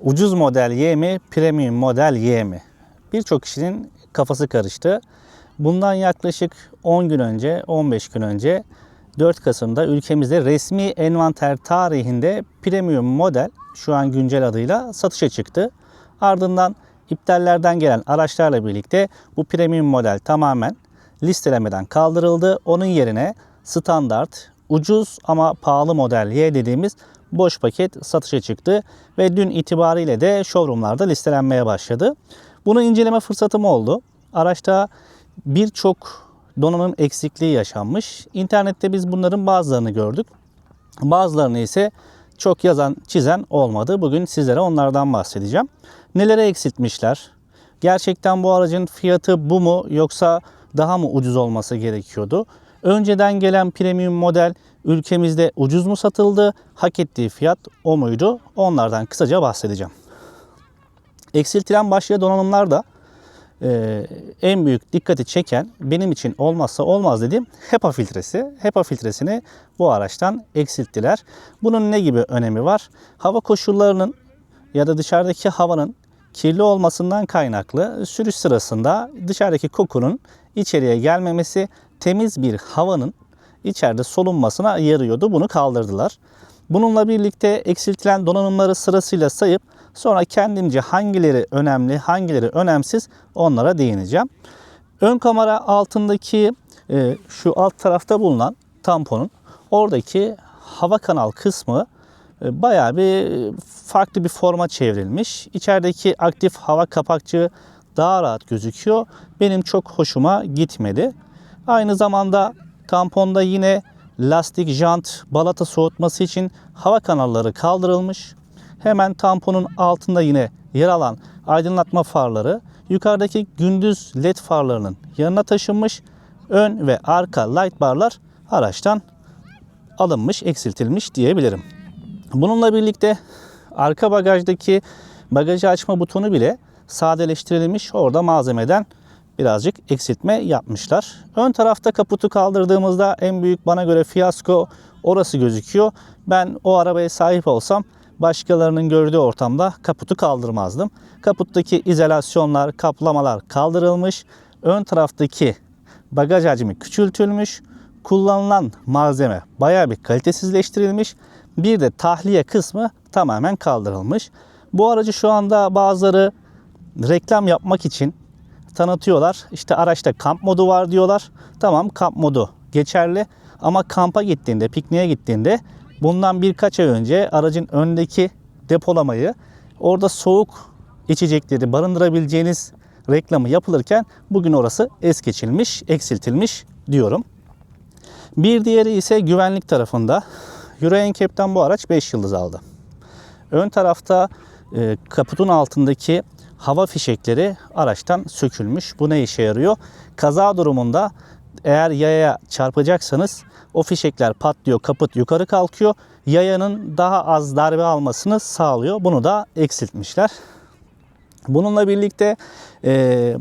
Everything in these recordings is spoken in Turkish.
Ucuz model Y mi, premium model Y mi? Birçok kişinin kafası karıştı. Bundan yaklaşık 10 gün önce, 15 gün önce 4 Kasım'da ülkemizde resmi envanter tarihinde premium model şu an güncel adıyla satışa çıktı. Ardından iptallerden gelen araçlarla birlikte bu premium model tamamen listelemeden kaldırıldı. Onun yerine standart, ucuz ama pahalı model Y dediğimiz boş paket satışa çıktı ve dün itibariyle de showroomlarda listelenmeye başladı. Bunu inceleme fırsatım oldu. Araçta birçok donanım eksikliği yaşanmış. İnternette biz bunların bazılarını gördük. Bazılarını ise çok yazan, çizen olmadı. Bugün sizlere onlardan bahsedeceğim. Nelere eksiltmişler? Gerçekten bu aracın fiyatı bu mu yoksa daha mı ucuz olması gerekiyordu? Önceden gelen premium model ülkemizde ucuz mu satıldı? Hak ettiği fiyat o muydu? Onlardan kısaca bahsedeceğim. Eksiltilen başlıca donanımlar da e, en büyük dikkati çeken benim için olmazsa olmaz dediğim HEPA filtresi. HEPA filtresini bu araçtan eksilttiler. Bunun ne gibi önemi var? Hava koşullarının ya da dışarıdaki havanın kirli olmasından kaynaklı sürüş sırasında dışarıdaki kokunun içeriye gelmemesi temiz bir havanın içeride solunmasına yarıyordu. Bunu kaldırdılar. Bununla birlikte eksiltilen donanımları sırasıyla sayıp sonra kendimce hangileri önemli, hangileri önemsiz onlara değineceğim. Ön kamera altındaki e, şu alt tarafta bulunan tamponun oradaki hava kanal kısmı e, bayağı bir farklı bir forma çevrilmiş. İçerideki aktif hava kapakçığı daha rahat gözüküyor. Benim çok hoşuma gitmedi. Aynı zamanda tamponda yine lastik, jant, balata soğutması için hava kanalları kaldırılmış. Hemen tamponun altında yine yer alan aydınlatma farları yukarıdaki gündüz led farlarının yanına taşınmış. Ön ve arka light barlar araçtan alınmış, eksiltilmiş diyebilirim. Bununla birlikte arka bagajdaki bagajı açma butonu bile sadeleştirilmiş. Orada malzemeden birazcık eksiltme yapmışlar. Ön tarafta kaputu kaldırdığımızda en büyük bana göre fiyasko orası gözüküyor. Ben o arabaya sahip olsam başkalarının gördüğü ortamda kaputu kaldırmazdım. Kaputtaki izolasyonlar, kaplamalar kaldırılmış. Ön taraftaki bagaj hacmi küçültülmüş. Kullanılan malzeme bayağı bir kalitesizleştirilmiş. Bir de tahliye kısmı tamamen kaldırılmış. Bu aracı şu anda bazıları reklam yapmak için tanıtıyorlar. İşte araçta kamp modu var diyorlar. Tamam kamp modu geçerli ama kampa gittiğinde, pikniğe gittiğinde bundan birkaç ay önce aracın öndeki depolamayı orada soğuk içecekleri barındırabileceğiniz reklamı yapılırken bugün orası es geçilmiş, eksiltilmiş diyorum. Bir diğeri ise güvenlik tarafında. Euro NCAP'ten bu araç 5 yıldız aldı. Ön tarafta e, kaputun altındaki hava fişekleri araçtan sökülmüş. Bu ne işe yarıyor? Kaza durumunda eğer yayaya çarpacaksanız o fişekler patlıyor, kaput yukarı kalkıyor. Yayanın daha az darbe almasını sağlıyor. Bunu da eksiltmişler. Bununla birlikte e,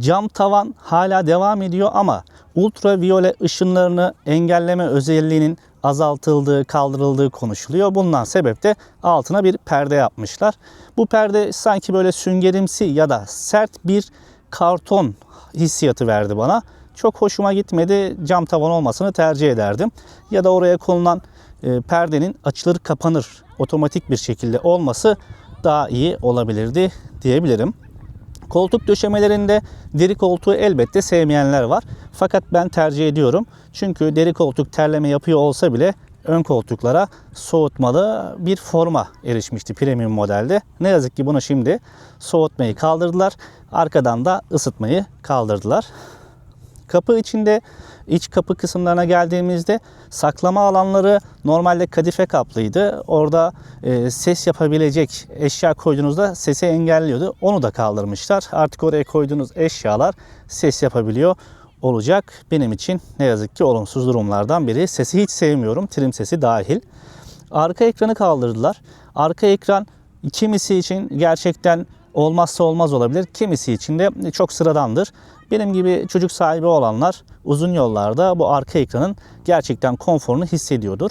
cam tavan hala devam ediyor ama ultraviyole ışınlarını engelleme özelliğinin azaltıldığı, kaldırıldığı konuşuluyor. Bundan sebep de altına bir perde yapmışlar. Bu perde sanki böyle süngerimsi ya da sert bir karton hissiyatı verdi bana. Çok hoşuma gitmedi. Cam tavan olmasını tercih ederdim. Ya da oraya konulan e, perdenin açılır kapanır otomatik bir şekilde olması daha iyi olabilirdi diyebilirim. Koltuk döşemelerinde deri koltuğu elbette sevmeyenler var. Fakat ben tercih ediyorum. Çünkü deri koltuk terleme yapıyor olsa bile ön koltuklara soğutmalı bir forma erişmişti premium modelde. Ne yazık ki bunu şimdi soğutmayı kaldırdılar. Arkadan da ısıtmayı kaldırdılar. Kapı içinde iç kapı kısımlarına geldiğimizde saklama alanları normalde kadife kaplıydı. Orada e, ses yapabilecek eşya koyduğunuzda sesi engelliyordu. Onu da kaldırmışlar. Artık oraya koyduğunuz eşyalar ses yapabiliyor olacak. Benim için ne yazık ki olumsuz durumlardan biri. Sesi hiç sevmiyorum. Trim sesi dahil. Arka ekranı kaldırdılar. Arka ekran kimisi için gerçekten olmazsa olmaz olabilir. Kimisi için de çok sıradandır. Benim gibi çocuk sahibi olanlar uzun yollarda bu arka ekranın gerçekten konforunu hissediyordur.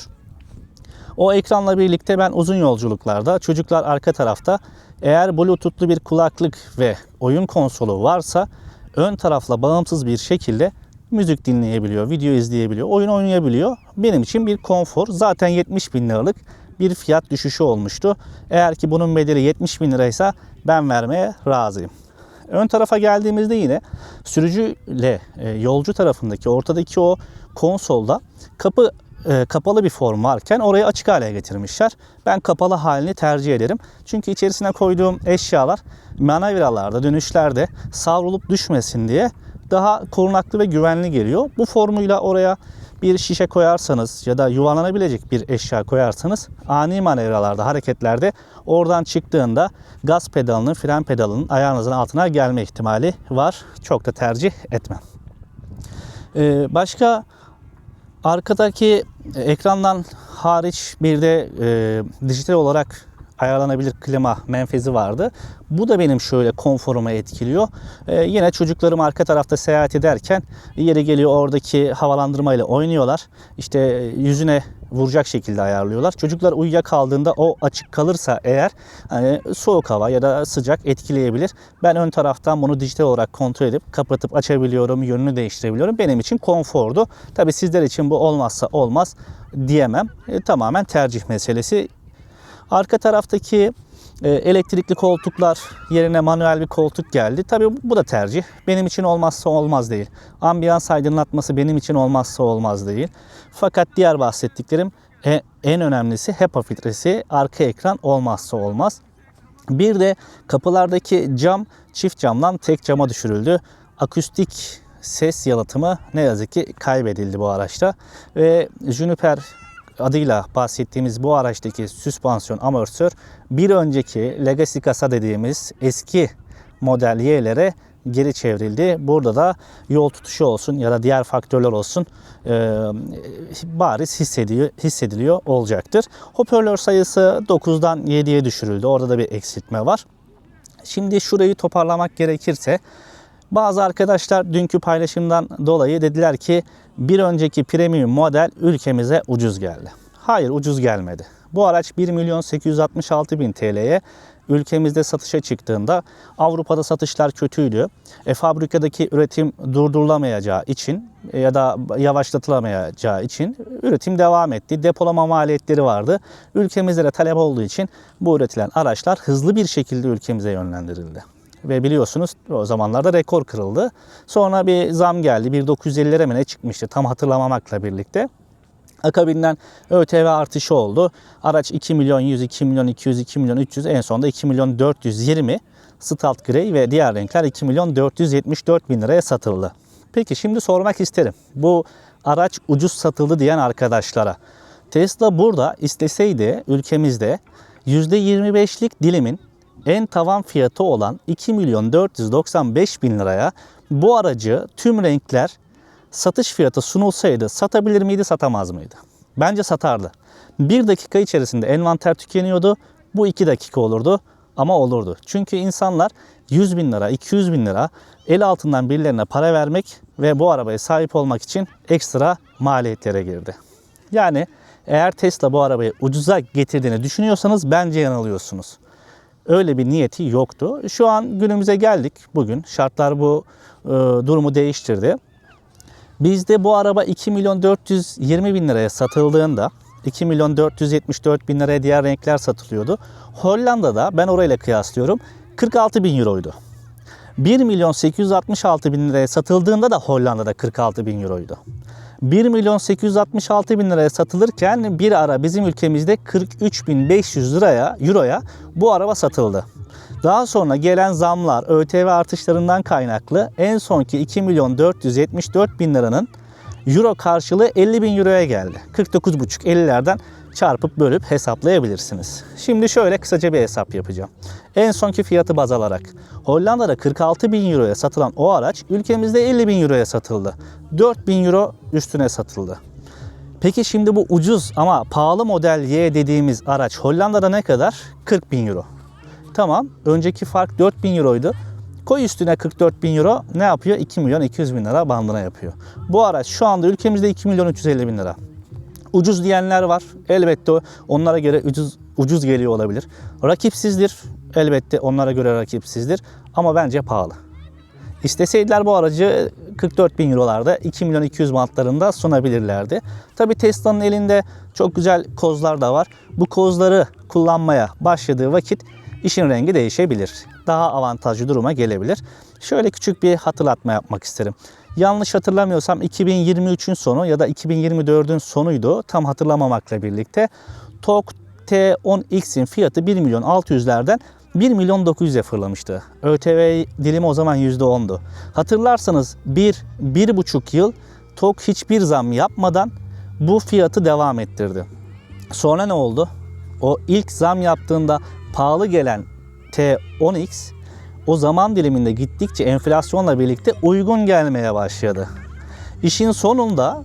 O ekranla birlikte ben uzun yolculuklarda çocuklar arka tarafta eğer bluetoothlu bir kulaklık ve oyun konsolu varsa ön tarafla bağımsız bir şekilde müzik dinleyebiliyor, video izleyebiliyor, oyun oynayabiliyor. Benim için bir konfor. Zaten 70 bin liralık bir fiyat düşüşü olmuştu. Eğer ki bunun bedeli 70 bin liraysa ben vermeye razıyım. Ön tarafa geldiğimizde yine sürücüyle e, yolcu tarafındaki ortadaki o konsolda kapı e, kapalı bir form varken orayı açık hale getirmişler. Ben kapalı halini tercih ederim. Çünkü içerisine koyduğum eşyalar manevralarda, dönüşlerde savrulup düşmesin diye daha korunaklı ve güvenli geliyor. Bu formuyla oraya bir şişe koyarsanız ya da yuvarlanabilecek bir eşya koyarsanız ani manevralarda, hareketlerde oradan çıktığında gaz pedalının, fren pedalının ayağınızın altına gelme ihtimali var. Çok da tercih etmem. Ee, başka arkadaki ekrandan hariç bir de e, dijital olarak ayarlanabilir klima menfezi vardı. Bu da benim şöyle konforumu etkiliyor. Ee, yine çocuklarım arka tarafta seyahat ederken yeri geliyor oradaki havalandırmayla oynuyorlar. İşte yüzüne vuracak şekilde ayarlıyorlar. Çocuklar uyuyakaldığında o açık kalırsa eğer hani soğuk hava ya da sıcak etkileyebilir. Ben ön taraftan bunu dijital olarak kontrol edip kapatıp açabiliyorum, yönünü değiştirebiliyorum. Benim için konfordu. Tabi sizler için bu olmazsa olmaz diyemem. E, tamamen tercih meselesi. Arka taraftaki e, elektrikli koltuklar yerine manuel bir koltuk geldi. Tabii bu da tercih. Benim için olmazsa olmaz değil. Ambiyans aydınlatması benim için olmazsa olmaz değil. Fakat diğer bahsettiklerim e, en önemlisi HEPA filtresi, arka ekran olmazsa olmaz. Bir de kapılardaki cam çift camdan tek cama düşürüldü. Akustik ses yalıtımı ne yazık ki kaybedildi bu araçta. Ve Juniper adıyla bahsettiğimiz bu araçtaki süspansiyon amortisör bir önceki Legacy kasa dediğimiz eski model Y'lere geri çevrildi. Burada da yol tutuşu olsun ya da diğer faktörler olsun e, bariz hissediyor, hissediliyor olacaktır. Hoparlör sayısı 9'dan 7'ye düşürüldü. Orada da bir eksiltme var. Şimdi şurayı toparlamak gerekirse bazı arkadaşlar dünkü paylaşımdan dolayı dediler ki bir önceki premium model ülkemize ucuz geldi. Hayır ucuz gelmedi. Bu araç 1 milyon 866 bin TL'ye ülkemizde satışa çıktığında Avrupa'da satışlar kötüydü. E, fabrikadaki üretim durdurulamayacağı için ya da yavaşlatılamayacağı için üretim devam etti. Depolama maliyetleri vardı. Ülkemizde de talep olduğu için bu üretilen araçlar hızlı bir şekilde ülkemize yönlendirildi. Ve biliyorsunuz o zamanlarda rekor kırıldı. Sonra bir zam geldi. 1950'lere mi ne çıkmıştı tam hatırlamamakla birlikte. Akabinden ÖTV artışı oldu. Araç 2 milyon 100, 2 milyon 200, 2 milyon 300 en sonunda 2 milyon 420 Stalt Grey ve diğer renkler 2 milyon 474 bin liraya satıldı. Peki şimdi sormak isterim. Bu araç ucuz satıldı diyen arkadaşlara. Tesla burada isteseydi ülkemizde %25'lik dilimin en tavan fiyatı olan 2 milyon 495 bin liraya bu aracı tüm renkler satış fiyatı sunulsaydı satabilir miydi satamaz mıydı? Bence satardı. Bir dakika içerisinde envanter tükeniyordu. Bu iki dakika olurdu ama olurdu. Çünkü insanlar 100 bin lira, 200 bin lira el altından birilerine para vermek ve bu arabaya sahip olmak için ekstra maliyetlere girdi. Yani eğer Tesla bu arabayı ucuza getirdiğini düşünüyorsanız bence yanılıyorsunuz. Öyle bir niyeti yoktu. Şu an günümüze geldik bugün. Şartlar bu e, durumu değiştirdi. Bizde bu araba 2 milyon 420 bin liraya satıldığında 2 milyon 474 bin liraya diğer renkler satılıyordu. Hollanda'da ben orayla kıyaslıyorum 46 bin euroydu. 1 milyon 866 bin liraya satıldığında da Hollanda'da 46 bin euroydu. 1 milyon 866 bin liraya satılırken bir ara bizim ülkemizde 43 bin 500 liraya, euroya bu araba satıldı. Daha sonra gelen zamlar, ÖTV artışlarından kaynaklı en sonki 2 milyon 474 bin liranın euro karşılığı 50 bin euroya geldi. 49,5 50'lerden çarpıp bölüp hesaplayabilirsiniz. Şimdi şöyle kısaca bir hesap yapacağım. En sonki fiyatı baz alarak Hollanda'da 46 bin euroya satılan o araç ülkemizde 50 bin euroya satıldı. 4 bin euro üstüne satıldı. Peki şimdi bu ucuz ama pahalı model Y dediğimiz araç Hollanda'da ne kadar? 40 bin euro. Tamam önceki fark 4 bin euroydu. Koy üstüne 44 bin euro ne yapıyor? 2 milyon 200 bin lira bandına yapıyor. Bu araç şu anda ülkemizde 2 milyon 350 bin lira. Ucuz diyenler var. Elbette onlara göre ucuz ucuz geliyor olabilir. Rakipsizdir. Elbette onlara göre rakipsizdir. Ama bence pahalı. İsteseydiler bu aracı 44 bin eurolarda 2 milyon 200 bantlarında sunabilirlerdi. Tabi Tesla'nın elinde çok güzel kozlar da var. Bu kozları kullanmaya başladığı vakit işin rengi değişebilir. Daha avantajlı duruma gelebilir. Şöyle küçük bir hatırlatma yapmak isterim. Yanlış hatırlamıyorsam 2023'ün sonu ya da 2024'ün sonuydu. Tam hatırlamamakla birlikte. TOG T10X'in fiyatı 1 milyon 600'lerden 1 milyon 900'e fırlamıştı. ÖTV dilimi o zaman %10'du. Hatırlarsanız 1 1,5 yıl TOG hiçbir zam yapmadan bu fiyatı devam ettirdi. Sonra ne oldu? O ilk zam yaptığında pahalı gelen T10X o zaman diliminde gittikçe enflasyonla birlikte uygun gelmeye başladı. İşin sonunda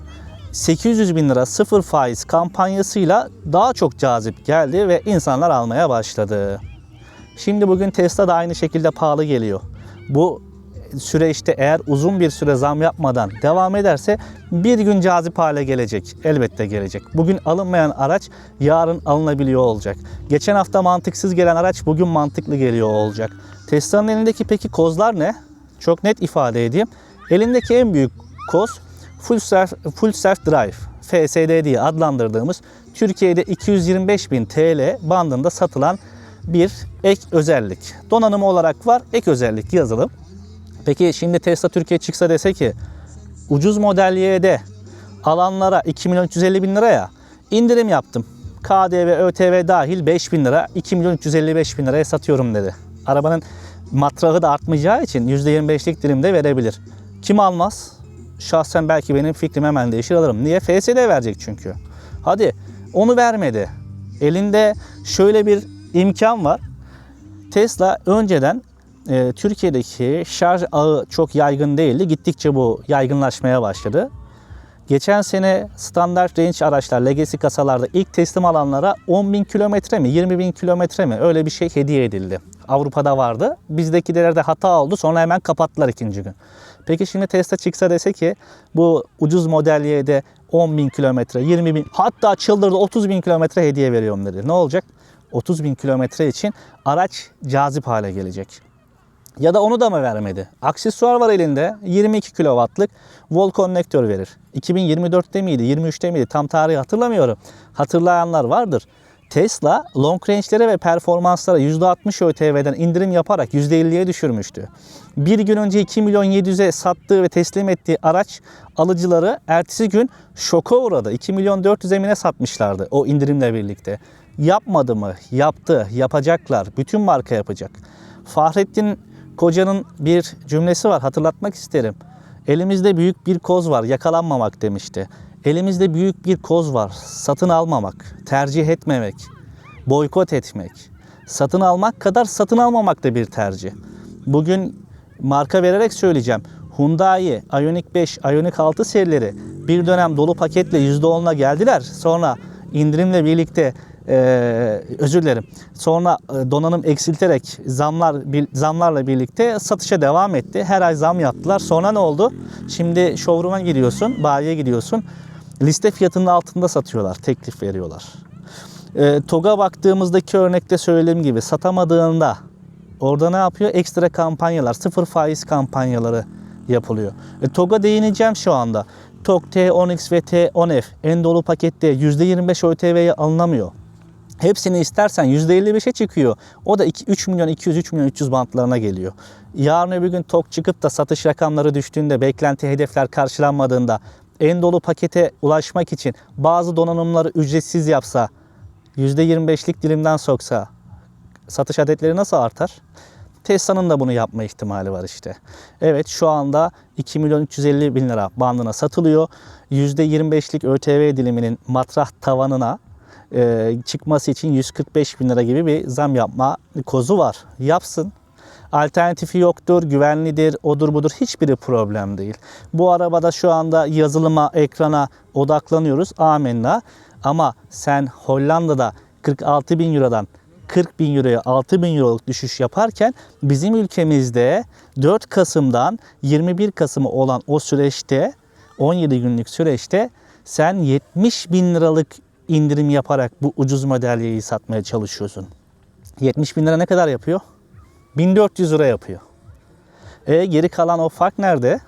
800 bin lira sıfır faiz kampanyasıyla daha çok cazip geldi ve insanlar almaya başladı. Şimdi bugün Tesla da aynı şekilde pahalı geliyor. Bu süreçte eğer uzun bir süre zam yapmadan devam ederse bir gün cazip hale gelecek. Elbette gelecek. Bugün alınmayan araç yarın alınabiliyor olacak. Geçen hafta mantıksız gelen araç bugün mantıklı geliyor olacak. Tesla'nın elindeki peki kozlar ne? Çok net ifade edeyim. Elindeki en büyük koz Full Self, Full Self Drive, FSD diye adlandırdığımız Türkiye'de 225 bin TL bandında satılan bir ek özellik. Donanımı olarak var, ek özellik yazılım. Peki şimdi Tesla Türkiye çıksa dese ki ucuz model Y'de alanlara 2 milyon 350 bin liraya indirim yaptım. KDV, ÖTV dahil 5 bin lira, 2 milyon 355 bin liraya satıyorum dedi. Arabanın matrahı da artmayacağı için %25'lik dilimde verebilir. Kim almaz? Şahsen belki benim fikrim hemen değişir alırım. Niye? FSD verecek çünkü. Hadi onu vermedi. Elinde şöyle bir imkan var. Tesla önceden e, Türkiye'deki şarj ağı çok yaygın değildi. Gittikçe bu yaygınlaşmaya başladı. Geçen sene standart range araçlar, legacy kasalarda ilk teslim alanlara 10 bin kilometre mi, 20 bin kilometre mi öyle bir şey hediye edildi. Avrupa'da vardı. Bizdekilerde hata oldu. Sonra hemen kapattılar ikinci gün. Peki şimdi Tesla çıksa dese ki bu ucuz model Y'de 10 bin kilometre, 20 bin hatta çıldırdı 30 bin kilometre hediye veriyorum dedi. Ne olacak? 30 bin kilometre için araç cazip hale gelecek. Ya da onu da mı vermedi? Aksesuar var elinde 22 kW'lık wall konnektör verir. 2024'te miydi 23'te miydi tam tarihi hatırlamıyorum. Hatırlayanlar vardır. Tesla long range'lere ve performanslara %60 ÖTV'den indirim yaparak %50'ye düşürmüştü. Bir gün önce 2 milyon 700'e sattığı ve teslim ettiği araç alıcıları ertesi gün şoka uğradı. 2 milyon 400 emine satmışlardı o indirimle birlikte. Yapmadı mı? Yaptı. Yapacaklar. Bütün marka yapacak. Fahrettin Koca'nın bir cümlesi var hatırlatmak isterim. Elimizde büyük bir koz var yakalanmamak demişti. Elimizde büyük bir koz var satın almamak, tercih etmemek, boykot etmek. Satın almak kadar satın almamak da bir tercih. Bugün marka vererek söyleyeceğim. Hyundai, Ioniq 5, Ioniq 6 serileri bir dönem dolu paketle %10'la geldiler. Sonra indirimle birlikte e, özür dilerim. Sonra e, donanım eksilterek zamlar bil- zamlarla birlikte satışa devam etti. Her ay zam yaptılar. Sonra ne oldu? Şimdi showroom'a gidiyorsun, bayiye gidiyorsun. Liste fiyatının altında satıyorlar, teklif veriyorlar. E, TOG'a baktığımızdaki örnekte söylediğim gibi satamadığında orada ne yapıyor? Ekstra kampanyalar, sıfır faiz kampanyaları yapılıyor. E, TOG'a değineceğim şu anda. TOG T10X ve T10F en dolu pakette %25 ÖTV'ye alınamıyor. Hepsini istersen %55'e çıkıyor. O da 2, 3 milyon 200 3 milyon 300 bantlarına geliyor. Yarın öbür gün TOG çıkıp da satış rakamları düştüğünde, beklenti hedefler karşılanmadığında en dolu pakete ulaşmak için bazı donanımları ücretsiz yapsa, %25'lik dilimden soksa satış adetleri nasıl artar? Tesla'nın da bunu yapma ihtimali var işte. Evet şu anda 2 milyon 350 bin lira bandına satılıyor. %25'lik ÖTV diliminin matrah tavanına e, çıkması için 145 bin lira gibi bir zam yapma kozu var. Yapsın. Alternatifi yoktur, güvenlidir, odur budur hiçbiri problem değil. Bu arabada şu anda yazılıma, ekrana odaklanıyoruz. Amenna. Ama sen Hollanda'da 46 bin Euro'dan 40 bin Euro'ya 6 bin Euro'luk düşüş yaparken bizim ülkemizde 4 Kasım'dan 21 Kasım'a olan o süreçte 17 günlük süreçte Sen 70 bin liralık indirim yaparak bu ucuz modelyeyi satmaya çalışıyorsun. 70 bin lira ne kadar yapıyor? 1400 lira yapıyor. E geri kalan o fark nerede?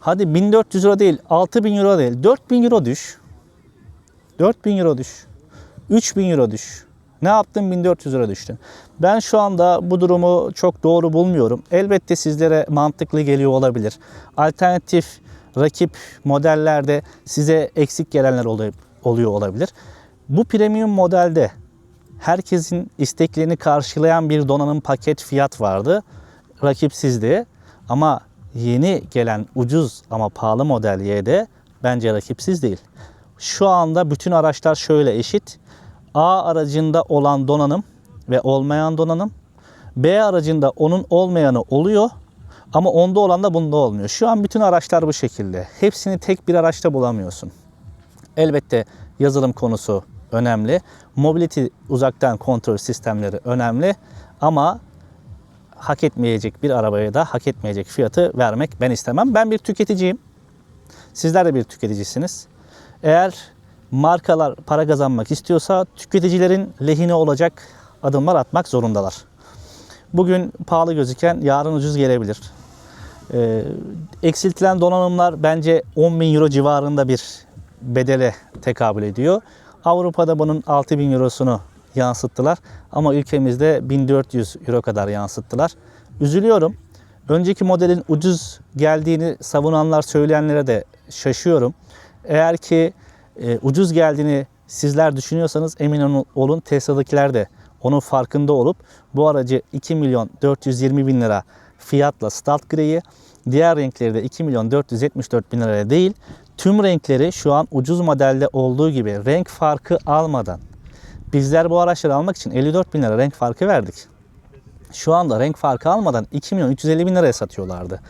Hadi 1400 euro değil, 6000 euro değil, 4000 euro düş. 4000 euro düş. 3000 euro düş. Ne yaptın? 1400 euro düştün. Ben şu anda bu durumu çok doğru bulmuyorum. Elbette sizlere mantıklı geliyor olabilir. Alternatif rakip modellerde size eksik gelenler oluyor, oluyor olabilir. Bu premium modelde herkesin isteklerini karşılayan bir donanım paket fiyat vardı. Rakipsizdi. Ama yeni gelen ucuz ama pahalı model Y'de bence rakipsiz değil. Şu anda bütün araçlar şöyle eşit. A aracında olan donanım ve olmayan donanım. B aracında onun olmayanı oluyor ama onda olan da bunda olmuyor. Şu an bütün araçlar bu şekilde. Hepsini tek bir araçta bulamıyorsun. Elbette yazılım konusu önemli. Mobility uzaktan kontrol sistemleri önemli ama hak etmeyecek bir arabaya da hak etmeyecek fiyatı vermek ben istemem. Ben bir tüketiciyim. Sizler de bir tüketicisiniz. Eğer markalar para kazanmak istiyorsa tüketicilerin lehine olacak adımlar atmak zorundalar. Bugün pahalı gözüken yarın ucuz gelebilir. Ee, eksiltilen donanımlar bence 10 bin euro civarında bir bedele tekabül ediyor. Avrupa'da bunun 6 bin eurosunu yansıttılar ama ülkemizde 1400 euro kadar yansıttılar. Üzülüyorum. Önceki modelin ucuz geldiğini savunanlar söyleyenlere de şaşıyorum. Eğer ki e, ucuz geldiğini sizler düşünüyorsanız emin olun- Tesla'dakiler de onun farkında olup bu aracı 2 milyon 420 bin lira fiyatla Stalt Grey'i diğer renkleri de 2 milyon 474 bin liraya değil tüm renkleri şu an ucuz modelde olduğu gibi renk farkı almadan bizler bu araçları almak için 54 bin lira renk farkı verdik. Şu anda renk farkı almadan 2 milyon 350 bin liraya satıyorlardı.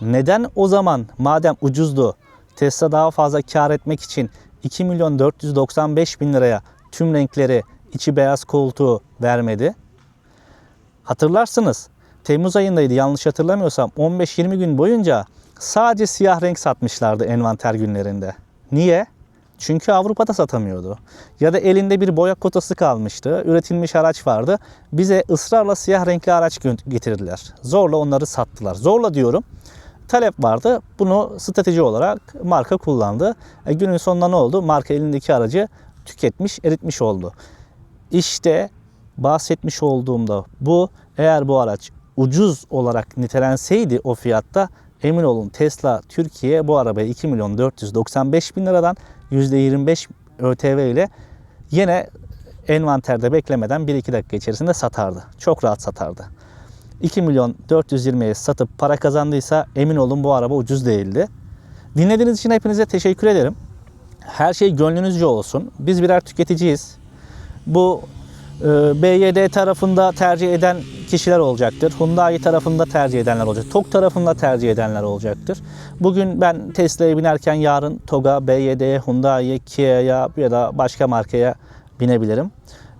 Neden o zaman madem ucuzdu Tesla daha fazla kar etmek için 2 milyon 495 bin liraya tüm renkleri içi beyaz koltuğu vermedi? Hatırlarsınız Temmuz ayındaydı yanlış hatırlamıyorsam 15-20 gün boyunca sadece siyah renk satmışlardı envanter günlerinde. Niye? Çünkü Avrupa'da satamıyordu. Ya da elinde bir boya kotası kalmıştı. Üretilmiş araç vardı. Bize ısrarla siyah renkli araç getirdiler. Zorla onları sattılar. Zorla diyorum. Talep vardı. Bunu strateji olarak marka kullandı. E, günün sonunda ne oldu? Marka elindeki aracı tüketmiş, eritmiş oldu. İşte bahsetmiş olduğumda bu eğer bu araç ucuz olarak nitelenseydi o fiyatta emin olun Tesla Türkiye bu arabayı 2 milyon 495 bin liradan %25 ÖTV ile yine envanterde beklemeden 1-2 dakika içerisinde satardı. Çok rahat satardı. 2 milyon 420'ye satıp para kazandıysa emin olun bu araba ucuz değildi. Dinlediğiniz için hepinize teşekkür ederim. Her şey gönlünüzce olsun. Biz birer tüketiciyiz. Bu e, BYD tarafında tercih eden kişiler olacaktır. Hyundai tarafında tercih edenler olacak. TOG tarafında tercih edenler olacaktır. Bugün ben Tesla'ya binerken yarın TOG'a, BYD'ye, Hyundai'ye, Kia'ya ya da başka markaya binebilirim.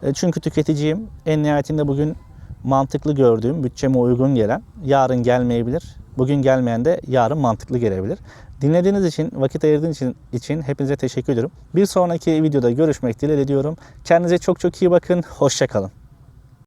E, Çünkü tüketiciyim. En nihayetinde bugün mantıklı gördüğüm, bütçeme uygun gelen yarın gelmeyebilir. Bugün gelmeyen de yarın mantıklı gelebilir. Dinlediğiniz için, vakit ayırdığınız için, için hepinize teşekkür ediyorum. Bir sonraki videoda görüşmek dileğiyle diyorum. Kendinize çok çok iyi bakın. Hoşçakalın.